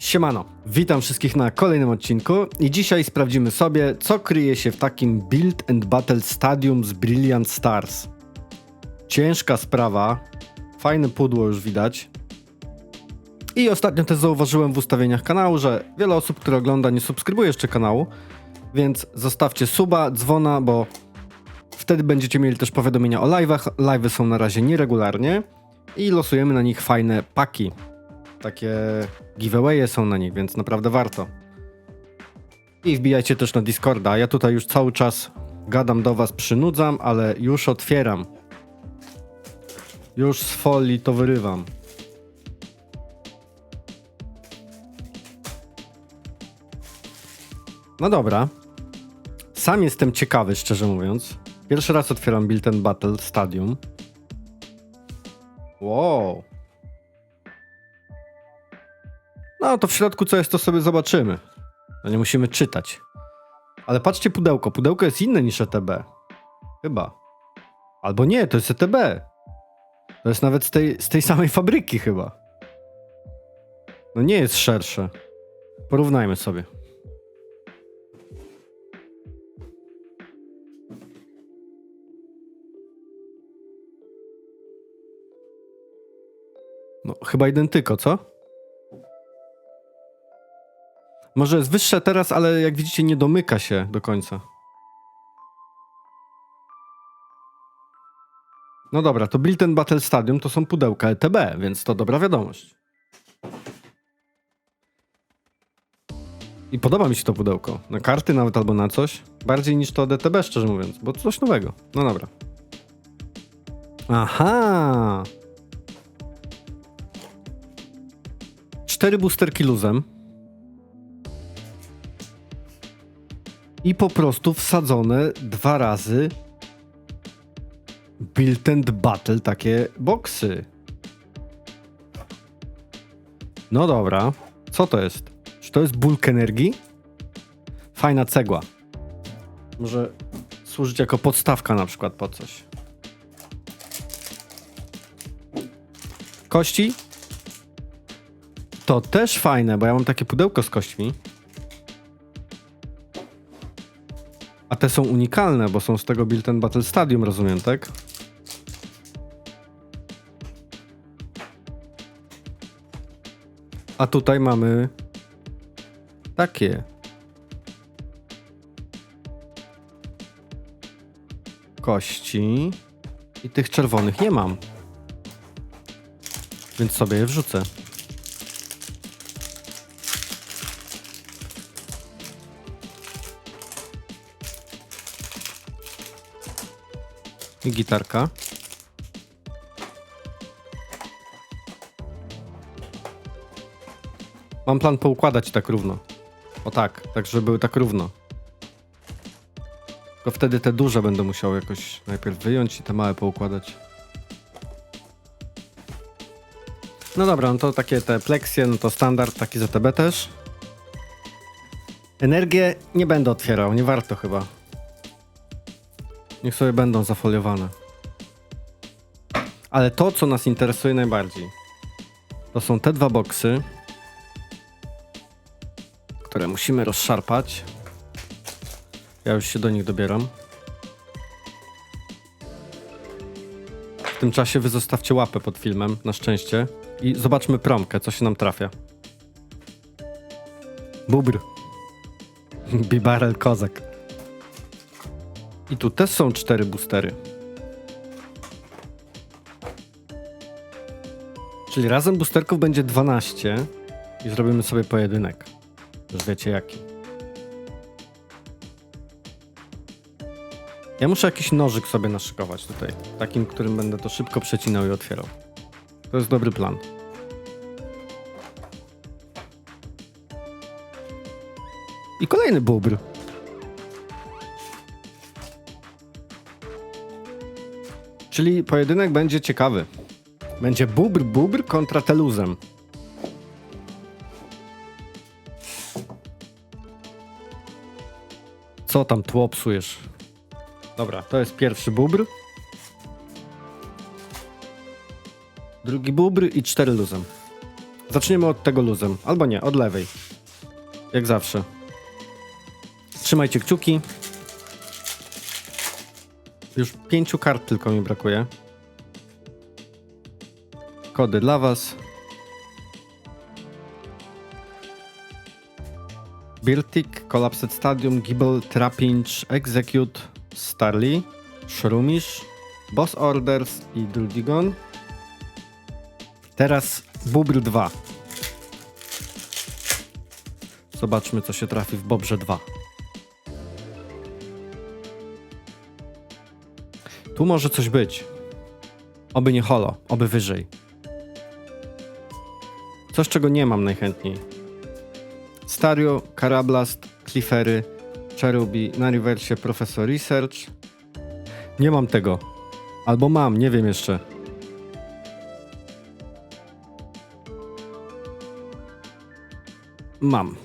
Siemano, witam wszystkich na kolejnym odcinku i dzisiaj sprawdzimy sobie, co kryje się w takim Build and Battle Stadium z Brilliant Stars. Ciężka sprawa, fajne pudło już widać. I ostatnio też zauważyłem w ustawieniach kanału, że wiele osób, które ogląda, nie subskrybuje jeszcze kanału, więc zostawcie suba, dzwona, bo wtedy będziecie mieli też powiadomienia o live'ach. Live'y są na razie nieregularnie i losujemy na nich fajne paki takie giveawaye są na nich, więc naprawdę warto. I wbijajcie też na Discorda. Ja tutaj już cały czas gadam do was, przynudzam, ale już otwieram. Już z folii to wyrywam. No dobra. Sam jestem ciekawy, szczerze mówiąc. Pierwszy raz otwieram Build and Battle Stadium. Wow. No to w środku co jest, to sobie zobaczymy. No nie musimy czytać. Ale patrzcie pudełko. Pudełko jest inne niż ETB. Chyba. Albo nie, to jest ETB. To jest nawet z tej, z tej samej fabryki chyba. No nie jest szersze. Porównajmy sobie. No, chyba identyko, co? Może jest wyższe teraz, ale jak widzicie nie domyka się do końca. No dobra, to Build and Battle Stadium to są pudełka ETB, więc to dobra wiadomość. I podoba mi się to pudełko. Na karty nawet albo na coś. Bardziej niż to od ETB, szczerze mówiąc, bo coś nowego. No dobra. Aha! Cztery boosterki luzem. I po prostu wsadzone dwa razy Build and Battle takie boksy. No dobra. Co to jest? Czy to jest bulk energii? Fajna cegła. Może służyć jako podstawka na przykład pod coś. Kości? To też fajne, bo ja mam takie pudełko z kośćmi. A te są unikalne, bo są z tego Build and Battle Stadium, rozumiem, tak? A tutaj mamy takie. Kości. I tych czerwonych nie mam. Więc sobie je wrzucę. I gitarka. Mam plan poukładać tak równo. O tak, tak żeby były tak równo. Tylko wtedy te duże będę musiał jakoś najpierw wyjąć i te małe poukładać. No dobra, no to takie te pleksje, no to standard, taki ZTB też. Energię nie będę otwierał, nie warto chyba. Niech sobie będą zafoliowane. Ale to, co nas interesuje najbardziej, to są te dwa boksy, które musimy rozszarpać. Ja już się do nich dobieram. W tym czasie wy zostawcie łapę pod filmem, na szczęście. I zobaczmy promkę, co się nam trafia. Bubr. Bibarel kozak. I tu też są cztery boostery. Czyli razem boosterków będzie 12 i zrobimy sobie pojedynek. Już wiecie jaki. Ja muszę jakiś nożyk sobie naszykować tutaj. Takim, którym będę to szybko przecinał i otwierał. To jest dobry plan. I kolejny bubr. Czyli pojedynek będzie ciekawy. Będzie bubr bubr kontra teluzem. Co tam tło psujesz? Dobra, to jest pierwszy bubr. Drugi bubr i cztery luzem. Zaczniemy od tego luzem. Albo nie, od lewej. Jak zawsze. Trzymajcie kciuki. Już pięciu kart tylko mi brakuje. Kody dla was. Birtik, Collapsed Stadium, Gibble, Trapinch, Execute, Starly, Shrumish, Boss Orders i Drudigon. Teraz Bubr 2. Zobaczmy, co się trafi w Bobrze 2. Tu może coś być. Oby nie holo, oby wyżej. Coś, czego nie mam najchętniej. Stario, Carablast, Cliffery, Cherubi, na rewersie Professor Research. Nie mam tego. Albo mam, nie wiem jeszcze. Mam.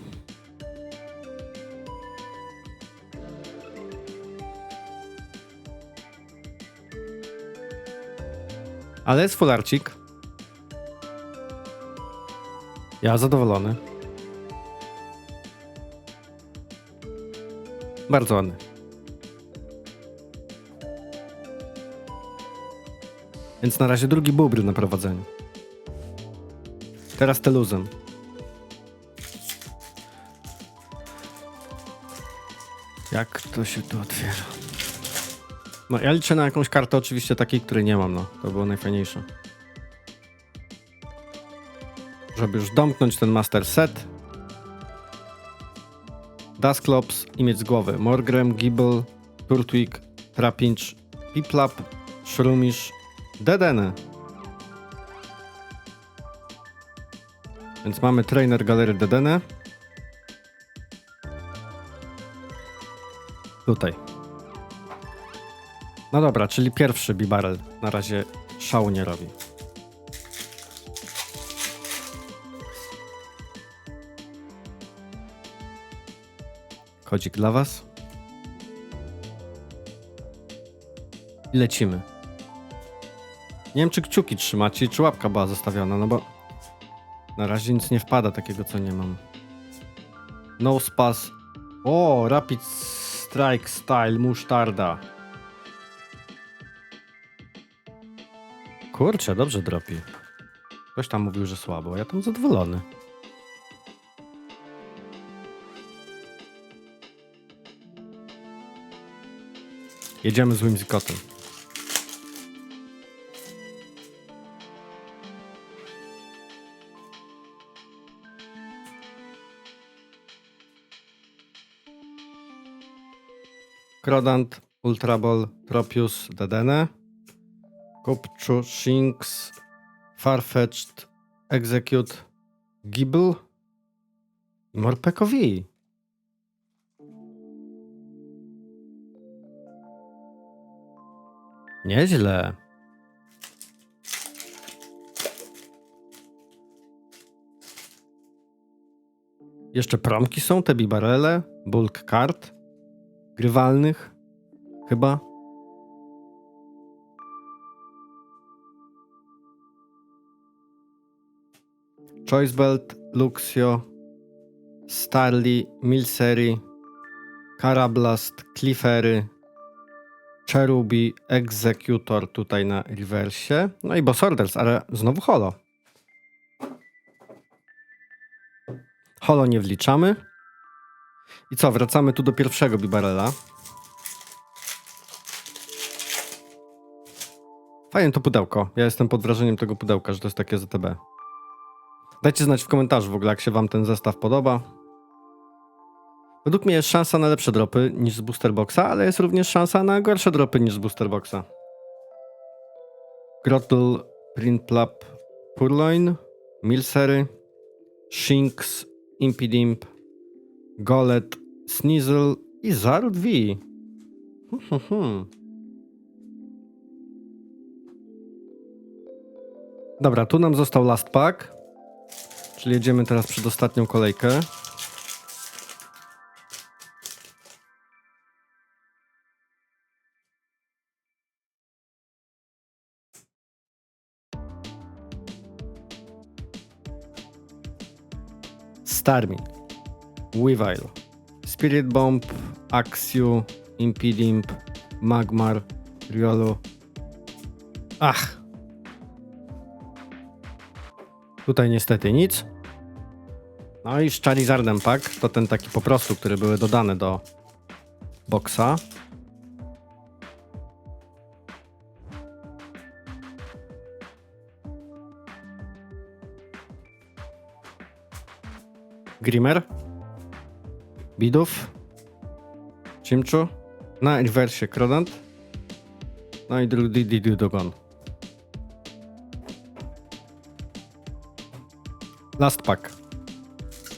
Ale jest fularcik. Ja zadowolony. Bardzo ładny. Więc na razie drugi bubr na prowadzeniu. Teraz teluzem. Jak to się tu otwiera? No ja liczę na jakąś kartę oczywiście takiej, której nie mam, no. To było najfajniejsze. Żeby już domknąć ten master set. Dusklops i mieć z głowy Morgrem, Gibble, Turtwig, Trapinch, Piplap, Shrumish, Dedenne. Więc mamy trainer galery Dedenne. Tutaj. No dobra, czyli pierwszy Bibarel na razie szału nie robi. Kodzik dla was. I lecimy. Nie wiem, czy kciuki trzymacie, czy łapka była zostawiona, no bo na razie nic nie wpada takiego, co nie mam. No spas. O, Rapid Strike Style musztarda. Kurczę, dobrze dropi. Ktoś tam mówił, że słabo, ja tam zadowolony. Jedziemy z Whimsicotem. Crodant, Ultraball, Tropius, Dedenne, Kupchu, Shinx, Farfetch'd, Execute, Gibble i Morpekowi. Nieźle. Jeszcze promki są, te bibarele, bulk kart, grywalnych, chyba. Choice Belt, Luxio, Starly, Milseri, Carablast, Cliffery, Cherubi, Executor tutaj na rewersie. No i Boss Orders, ale znowu holo. Holo nie wliczamy. I co, wracamy tu do pierwszego Bibarela. Fajne to pudełko. Ja jestem pod wrażeniem tego pudełka, że to jest takie ZTB. Dajcie znać w komentarzu w ogóle, jak się wam ten zestaw podoba. Według mnie jest szansa na lepsze dropy niż z Booster Boxa, ale jest również szansa na gorsze dropy niż z Booster Boxa. Grottle, Printplap, Purloin, Milsery, Shinx, Impidimp, Golet, Sneasel i Zarud V. Hmm, hmm, hmm. Dobra, tu nam został last pack. Czyli jedziemy teraz przed ostatnią kolejkę. Starmie, Weavile, Spirit Bomb, Axiu, Impidimp, Magmar, Riolu. Ach! Tutaj niestety nic. No i z Charizardem Pack, to ten taki po prostu, które były dodane do boxa. Grimmer, Bidów, Chimchu, na rewersie Krodant, no i Drudididu Dogon. Last pack.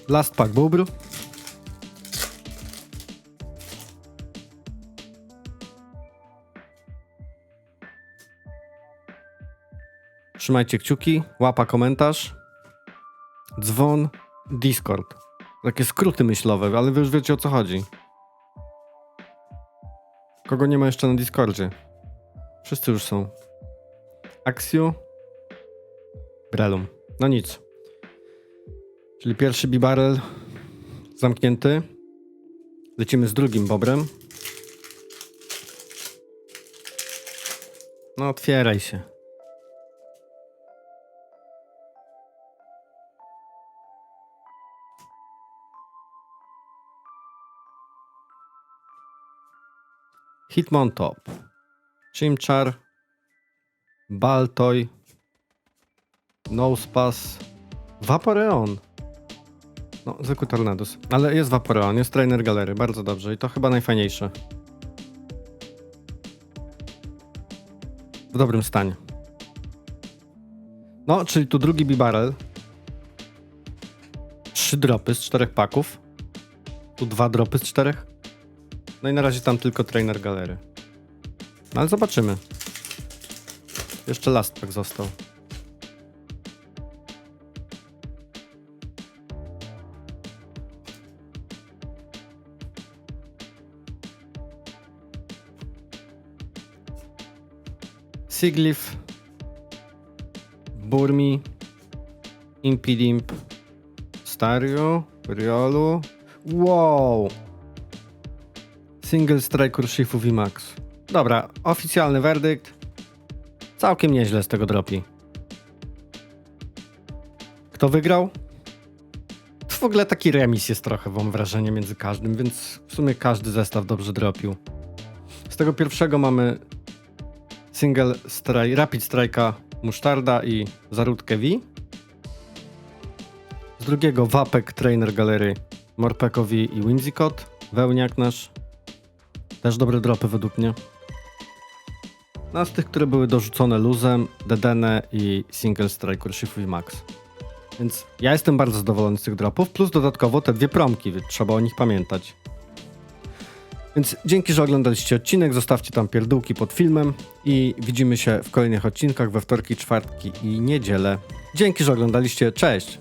Last pack Bubr. Trzymajcie kciuki, łapa komentarz, dzwon, Discord. Takie skróty myślowe, ale wy już wiecie o co chodzi. Kogo nie ma jeszcze na Discordzie? Wszyscy już są. Axiu, Brelum. No nic. Czyli pierwszy bibarel zamknięty. Lecimy z drugim bobrem. No otwieraj się. Hitmontop. Chimchar. Baltoy. Nosepass. Vaporeon. No, zwykły Tornadus. Ale jest Vaporeon, jest Trainer Galery, bardzo dobrze i to chyba najfajniejsze. W dobrym stanie. No, czyli tu drugi Bibarel. Trzy dropy z czterech paków. Tu dwa dropy z czterech. No i na razie tam tylko Trainer Galery. No ale zobaczymy. Jeszcze last pack został. Siglif, Burmi, Impidimp, Stario, Riolu. Wow! Single Strike Urshifu VMAX. Dobra, oficjalny werdykt. Całkiem nieźle z tego dropi. Kto wygrał? W ogóle taki remis jest trochę, mam wrażenie, między każdym, więc w sumie każdy zestaw dobrze dropił. Z tego pierwszego mamy Single strike, Rapid Strike'a Musztarda i Zarutkę V. Z drugiego Wapek Trainer Galery Morpekowi i Whimsicott. Wełniak nasz. Też dobre dropy według mnie. No a z tych, które były dorzucone luzem, Dedenne i Single Strike Urshifu i Max. Więc ja jestem bardzo zadowolony z tych dropów, plus dodatkowo te dwie promki, więc trzeba o nich pamiętać. Więc dzięki, że oglądaliście odcinek, zostawcie tam pierdółki pod filmem i widzimy się w kolejnych odcinkach we wtorki, czwartki i niedzielę. Dzięki, że oglądaliście, cześć!